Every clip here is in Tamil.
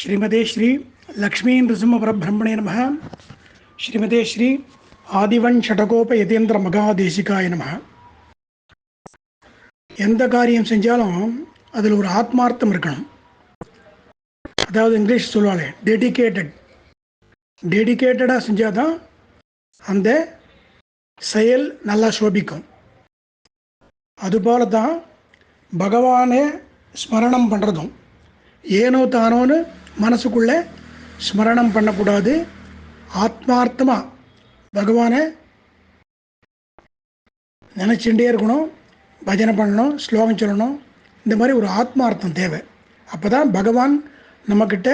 ஸ்ரீமதே ஸ்ரீ லக்ஷ்மீ நிருசிம்ம பரபிரம்மணே நம ஸ்ரீமதே ஸ்ரீ ஆதிவன் ஷடகோப யதேந்திர மகாதேசிகாய நம எந்த காரியம் செஞ்சாலும் அதில் ஒரு ஆத்மார்த்தம் இருக்கணும். அதாவது இங்கிலீஷ் சொல்லுவாங்க டெடிக்கேட்டட் டெடிக்கேட்டடாக செஞ்சால் தான் அந்த செயல் நல்லா சோபிக்கும். அதுபோல தான் பகவானே ஸ்மரணம் பண்ணுறதும் ஏனோ தானோன்னு மனசுக்குள்ளே ஸ்மரணம் பண்ணக்கூடாது. ஆத்மார்த்தமாக பகவானை நினச்சிட்டே இருக்கணும். பஜனை பண்ணணும் ஸ்லோகம் சொல்லணும். இந்த மாதிரி ஒரு ஆத்மார்த்தம் தேவை. அப்போ தான் பகவான் நம்மக்கிட்ட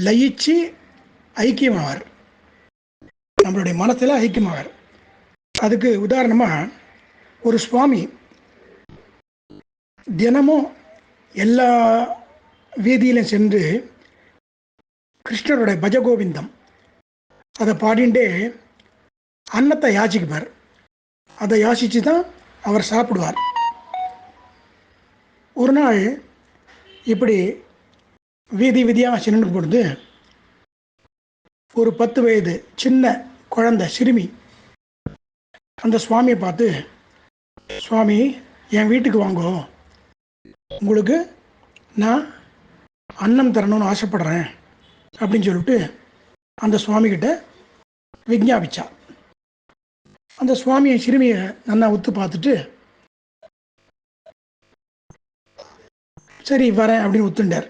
லயிச்சு ஐக்கியமாவார். நம்மளுடைய மனசில் ஐக்கியமாவார். அதுக்கு உதாரணமாக ஒரு சுவாமி தினமும் எல்லா வீதியிலும் சென்று கிருஷ்ணருடைய பஜகோவிந்தம். அதை பாடிண்டே அன்னத்தை யாசிக்குவார். அதை யாசித்து தான் அவர் சாப்பிடுவார். ஒரு நாள் இப்படி வீதி வீதியாக சென்று பொழுது ஒரு பத்து வயது சின்ன குழந்தை சிறுமி அந்த சுவாமியை பார்த்து சுவாமி என் வீட்டுக்கு வாங்கோ. உங்களுக்கு நான் அன்னம் தரணும்னு ஆசைப்படுறேன் அப்படின்னு சொல்லிட்டு அந்த சுவாமிகிட்ட விஞ்ஞாபிச்சா அந்த சுவாமியை சிறுமியை நல்லா ஒத்து பார்த்துட்டு சரி வரேன் அப்படின்னு ஒத்துண்டார்.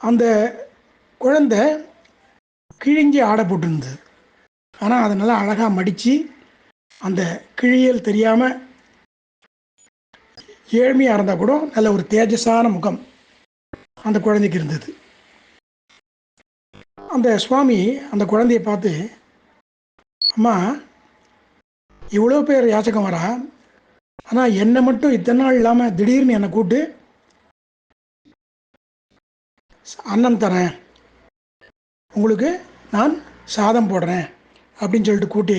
அந்த குழந்தை கிழிஞ்சி ஆடை போட்டுருந்தது. ஆனால் அதை நல்லா அழகாக மடித்து அந்த கிழியல் தெரியாமல் ஏழ்மையாக இருந்தால் கூட நல்ல ஒரு தேஜஸான முகம். அந்த குழந்தைக்கு இருந்தது. அந்த சுவாமி அந்த குழந்தையை பார்த்து அம்மா இவ்வளோ பேர் யாச்சகம் வரா? ஆனால் என்னை மட்டும் இத்தனை நாள் இல்லாமல் திடீர்னு என்னை கூப்பிட்டு அன்னம் தரேன். உங்களுக்கு நான் சாதம் போடுறேன் அப்படின்னு சொல்லிட்டு கூட்டி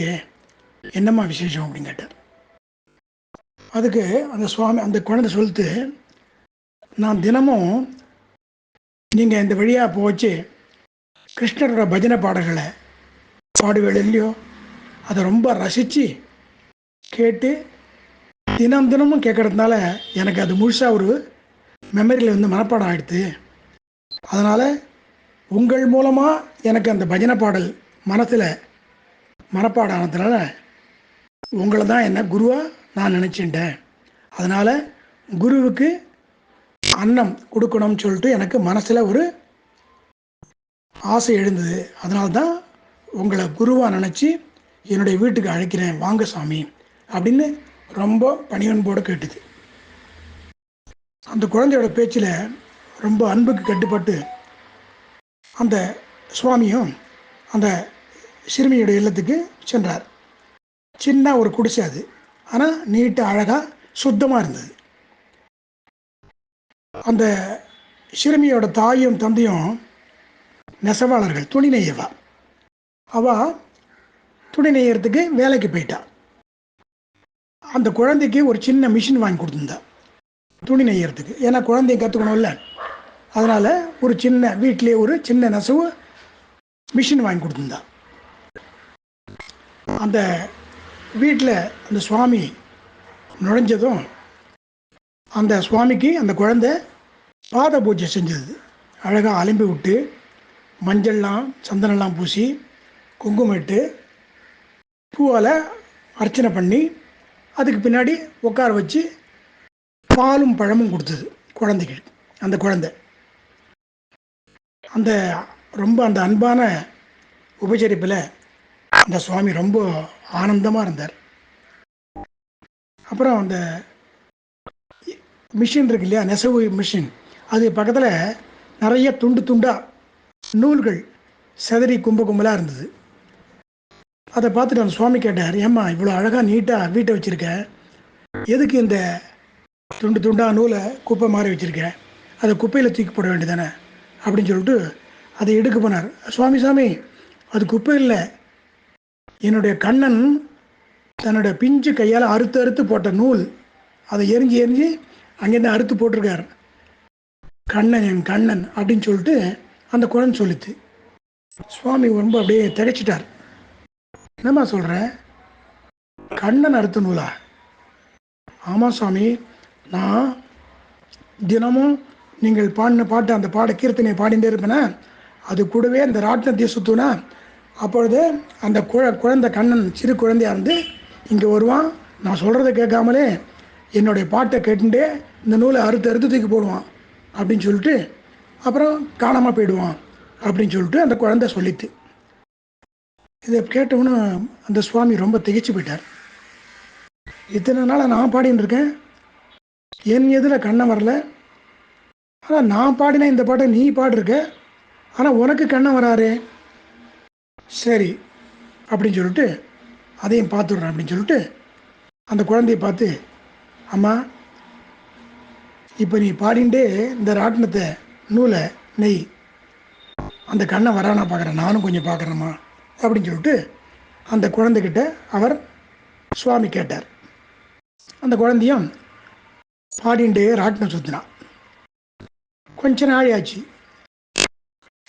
என்னம்மா விசேஷம்? அப்படின்னு கேட்டார். அதுக்கு அந்த சுவாமி அந்த குழந்தை சொல்லிட்டு நான் தினமும் நீங்கள் இந்த வழியாக போச்சு கிருஷ்ணரோட பஜனை பாடல்களை பாடுவேள் இல்லையோ? அதை ரொம்ப ரசித்து கேட்டு தினம் தினமும் கேட்குறதுனால எனக்கு அது முழுசாக ஒரு மெமரியில் வந்து மனப்பாடம் ஆகிடுது அதனால் உங்கள் மூலமாக எனக்கு அந்த பஜனை பாடல் மனசில் மனப்பாடம் ஆனதுனால உங்களை தான் என்ன குருவாக நான் நினச்சிட்டேன். அதனால் குருவுக்கு அன்னம் கொடுக்கணும்னு சொல்லிட்டு எனக்கு மனசில் ஒரு ஆசை எழுந்தது. அதனால தான் உங்களை குருவாக நினச்சி என்னுடைய வீட்டுக்கு அழைக்கிறேன். வாங்க சாமி அப்படின்னு ரொம்ப பணிவன்போடு கேட்டுது. அந்த குழந்தையோட பேச்சில் ரொம்ப அன்புக்கு கட்டுப்பட்டு அந்த சுவாமியும் அந்த சிறுமியோட இல்லத்துக்கு சென்றார். சின்ன ஒரு குடிசை அது. ஆனால் நீட்டாக அழகாக சுத்தமாக இருந்தது. அந்த சிறுமியோட தாயும் தந்தையும் நெசவாளர்கள் துணி நெய்யவா அவள் துணி நெய்யறதுக்கு வேலைக்கு போயிட்டா. அந்த குழந்தைக்கு ஒரு சின்ன மிஷின் வாங்கி கொடுத்துருந்தா. துணி நெய்யறதுக்கு. ஏன்னா குழந்தைய கற்றுக்கணும்ல அதனால் ஒரு சின்ன வீட்டிலே ஒரு சின்ன நெசவு மிஷின் வாங்கி கொடுத்துருந்தா. அந்த வீட்டில் அந்த சுவாமி நுழைஞ்சதும் அந்த சுவாமிக்கு அந்த குழந்தை பாத பூஜை செஞ்சது. அழகாக அலம்பி விட்டு மஞ்சள்லாம் சந்தனம்லாம் பூசி குங்குமிட்டு பூவால் அர்ச்சனை பண்ணி அதுக்கு பின்னாடி உட்கார வச்சு பாலும் பழமும் கொடுத்தது குழந்தைக்கு அந்த குழந்தை. அந்த ரொம்ப அந்த அன்பான உபச்சரிப்பில் அந்த சுவாமி ரொம்ப ஆனந்தமாக இருந்தார். அப்புறம் அந்த மிஷின் இருக்கு இல்லையா? நெசவு மிஷின் அது பக்கத்தில் நிறைய துண்டு துண்டாக நூல்கள் செதறி கும்ப கும்பலாக இருந்தது. அதை பார்த்துட்டு அந்த சுவாமி கேட்டார் ஏம்மா இவ்வளோ அழகாக நீட்டாக வீட்டை வச்சுருக்க. எதுக்கு இந்த துண்டு துண்டாக நூலை குப்பை மாறி வச்சுருக்க? அதை குப்பையில் தூக்கி போட வேண்டியதானே அப்படின்னு சொல்லிட்டு அதை எடுக்க போனார். சுவாமி சாமி அது குப்பை இல்லை. என்னுடைய கண்ணன் தன்னோட பிஞ்சு கையால் அறுத்து அறுத்து போட்ட நூல். அதை எரிஞ்சு எரிஞ்சு அங்கேருந்து அறுத்து போட்டிருக்கார். கண்ணன் என் கண்ணன் அப்படின்னு சொல்லிட்டு அந்த குழந்தை சொல்லித்து சுவாமி ரொம்ப அப்படியே திகைச்சிட்டார். என்னம்மா சொல்கிறேன் கண்ணன் அறுத்த நூலா? ஆமாம் சுவாமி நான் தினமும் நீங்கள் பாடின பாட்டு அந்த பாட கீர்த்தனை பாடிட்டே இருப்பேனா? அது கூடவே அந்த ராட்டினத்தை சுற்றுனா அப்பொழுது அந்த குழ குழந்தை கண்ணன் சிறு குழந்தையாக இருந்து இங்கே வருவான் நான் சொல்கிறத கேட்காமலே என்னுடைய பாட்டை கேட்டுட்டே இந்த நூலை அறுத்து அறுத்து தூக்கி போடுவான் அப்படின்னு சொல்லிட்டு அப்புறம் காணாமல் போயிடுவான் அப்படின்னு சொல்லிட்டு அந்த குழந்தை சொல்லித்து இதை கேட்டவொன்னே அந்த சுவாமி ரொம்ப திகைச்சு போயிட்டார். இத்தனை நாளாக நான் பாடின்னு இருக்கேன். என் எதில் கண்ணன் வரல. ஆனால் நான் பாடின இந்த பாட்டை நீ பாடிருக்க. ஆனால் உனக்கு கண்ணன் வராரே சரி அப்படின்னு சொல்லிட்டு அதையும் பார்த்துடுறேன் அப்படின்னு சொல்லிட்டு அந்த குழந்தைய பார்த்து அம்மா இப்போ நீ பாடிண்டே இந்த ராட்டினத்தை நூலை நெய். அந்த கண்ணை வரானா பார்க்குறேன் நானும் கொஞ்சம் பார்க்குறேம்மா அப்படின்னு சொல்லிட்டு அந்த குழந்தைகிட்ட அவர் சுவாமி கேட்டார். அந்த குழந்தையும் பாடிண்டே ராட்டினம் சுற்றினான் கொஞ்ச நாள் ஆச்சு.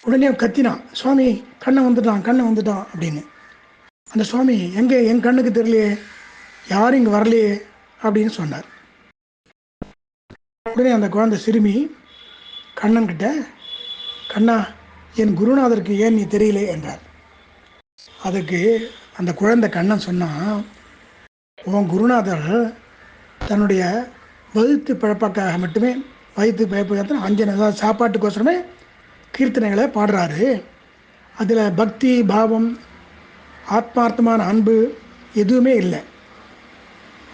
உடனே கத்தினான் சுவாமி கண்ணை வந்துட்டான் கண்ணை வந்துட்டான் அப்படின்னு. அந்த சுவாமி எங்கே? என் கண்ணுக்கு தெரியலையே யாரும் இங்கே வரலையே அப்படின்னு சொன்னார். உடனே அந்த குழந்தை சிறுமி கண்ணன் கிட்ட கண்ணா என் குருநாதருக்கு ஏன் நீ தெரியல? என்றார். அதுக்கு அந்த குழந்தை கண்ணன் சொன்னான் உன் குருநாதர் தன்னுடைய வயிற்று பிழப்பக்காக மட்டுமே வயிற்று பிழப்புக்காக அஞ்சனை அதாவது சாப்பாட்டுக்கோசரமே கீர்த்தனைகளை பாடுறாரு. அதில் பக்தி பாவம் ஆத்மார்த்தமான அன்பு எதுவுமே இல்லை.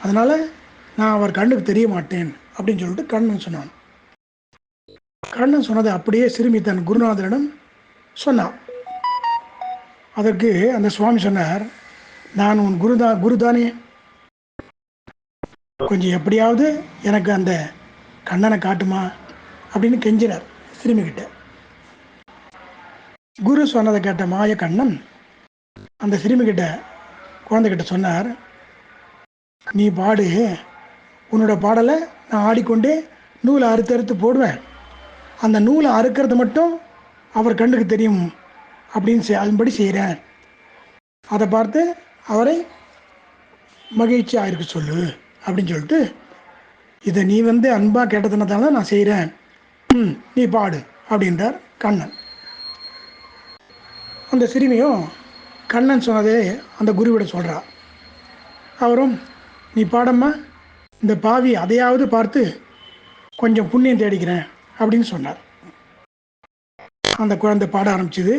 அதனால் நான் அவர் கண்ணுக்கு தெரிய மாட்டேன். அப்படின்னு சொல்லிட்டு கண்ணன் சொன்னான். கண்ணன் சொன்னதை அப்படியே சிறுமி தன் குருநாதரிடம் சொன்னான் அதற்கு அந்த சுவாமி சொன்னார் நான் உன் குருதா குருதானே. கொஞ்சம் எப்படியாவது எனக்கு அந்த கண்ணனை காட்டுமா? அப்படின்னு கெஞ்சினார் சிறுமிகிட்ட குரு சொன்னதை கேட்ட மாய கண்ணன் அந்த சிறுமிகிட்ட குழந்தைகிட்ட சொன்னார் நீ பாடு உன்னோட பாடலை நான் ஆடிக்கொண்டே நூலை அறுத்து அறுத்து போடுவேன். அந்த நூலை அறுக்கிறது மட்டும் அவர் கண்ணுக்கு தெரியும் அப்படின்னு செய் அதன்படி செய்கிறேன் அதை பார்த்து அவரை மகிழ்ச்சியாக இருக்க சொல்லு அப்படின்னு சொல்லிட்டு இதை நீ வந்து அன்பாக கேட்டதுனால தான் நான் செய்கிறேன் ம் நீ பாடு அப்படின்றார் கண்ணன். அந்த சிறுமியும் கண்ணன் சொன்னதே அந்த குருவிட சொல்கிறா அவரும் நீ பாடம்மா இந்த பாவி அதையாவது பார்த்து கொஞ்சம் புண்ணியம் தேடிக்கிறேன் அப்படின்னு சொன்னார். அந்த குழந்தை பாட ஆரம்பிச்சுது.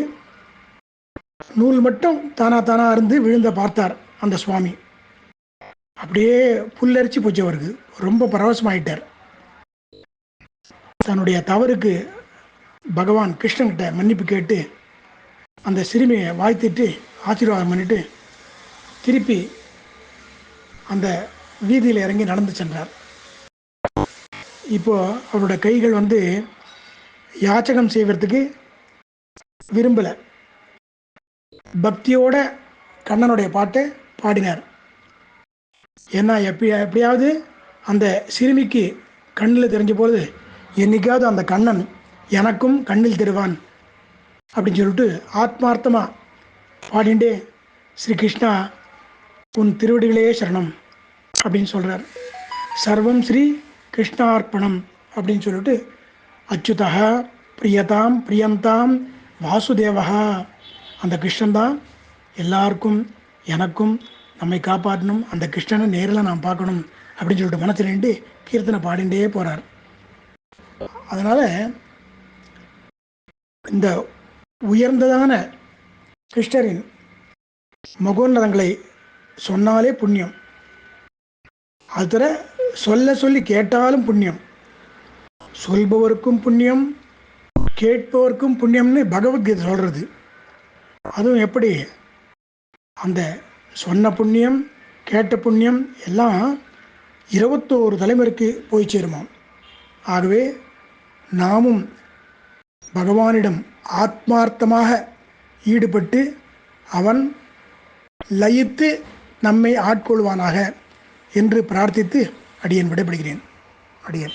நூல் மட்டும் தானா தானா இருந்து விழுந்த பார்த்தார் அந்த சுவாமி. அப்படியே புல்லரிச்சு போச்சு அவருக்கு. ரொம்ப பரவசமாயிட்டார். தன்னுடைய தவறுக்கு பகவான் கிருஷ்ணன்கிட்ட மன்னிப்பு கேட்டு அந்த சிறுமியை வாழ்த்திட்டு ஆசீர்வாதம் பண்ணிட்டு திருப்பி அந்த வீதியில் இறங்கி நடந்து சென்றார். இப்போ அவரோட கைகள் வந்து யாச்சகம் செய்வதற்கு விரும்பலை. பக்தியோட கண்ணனுடைய பாட்டை பாடினார். ஏன்னா எப்படி எப்படியாவது அந்த சிறுமிக்கு கண்ணில் தெரிஞ்ச பொழுது என்னைக்காவது அந்த கண்ணன் எனக்கும் கண்ணில் தருவான் அப்படின்னு சொல்லிட்டு ஆத்மார்த்தமாக பாடிண்டே ஸ்ரீ கிருஷ்ணா உன் திருவடிகளே சரணம். அப்படின்னு சொல்கிறார் சர்வம் ஸ்ரீ கிருஷ்ணார்ப்பணம் அப்படின்னு சொல்லிட்டு அச்சுதா பிரியதாம் பிரியந்தாம் வாசுதேவா அந்த கிருஷ்ணன் தான் எல்லாருக்கும் எனக்கும் நம்மை காப்பாற்றணும் அந்த கிருஷ்ணனை நேரில் நாம் பார்க்கணும் அப்படின்னு சொல்லிட்டு மனசில் நின்று கீர்த்தனை பாடிண்டே போகிறார் அதனால் இந்த உயர்ந்ததான கிருஷ்ணரின் மகோன்னதங்களை சொன்னாலே புண்ணியம். அது தவிர சொல்ல சொல்லி கேட்டாலும் புண்ணியம். சொல்பவருக்கும் புண்ணியம் கேட்பவருக்கும் புண்ணியம்னு பகவத்கீதை சொல்கிறது அதுவும் எப்படி? அந்த சொன்ன புண்ணியம் கேட்ட புண்ணியம் எல்லாம் இருபத்தோரு தலைமுறைக்கு போய் சேருமாம். ஆகவே நாமும் பகவானிடம் ஆத்மார்த்தமாக ஈடுபட்டு அவன் லயித்து நம்மை ஆட்கொள்வானாக. என்று பிரார்த்தித்து அடியேன் விடைபெறுகிறேன். அடியேன்.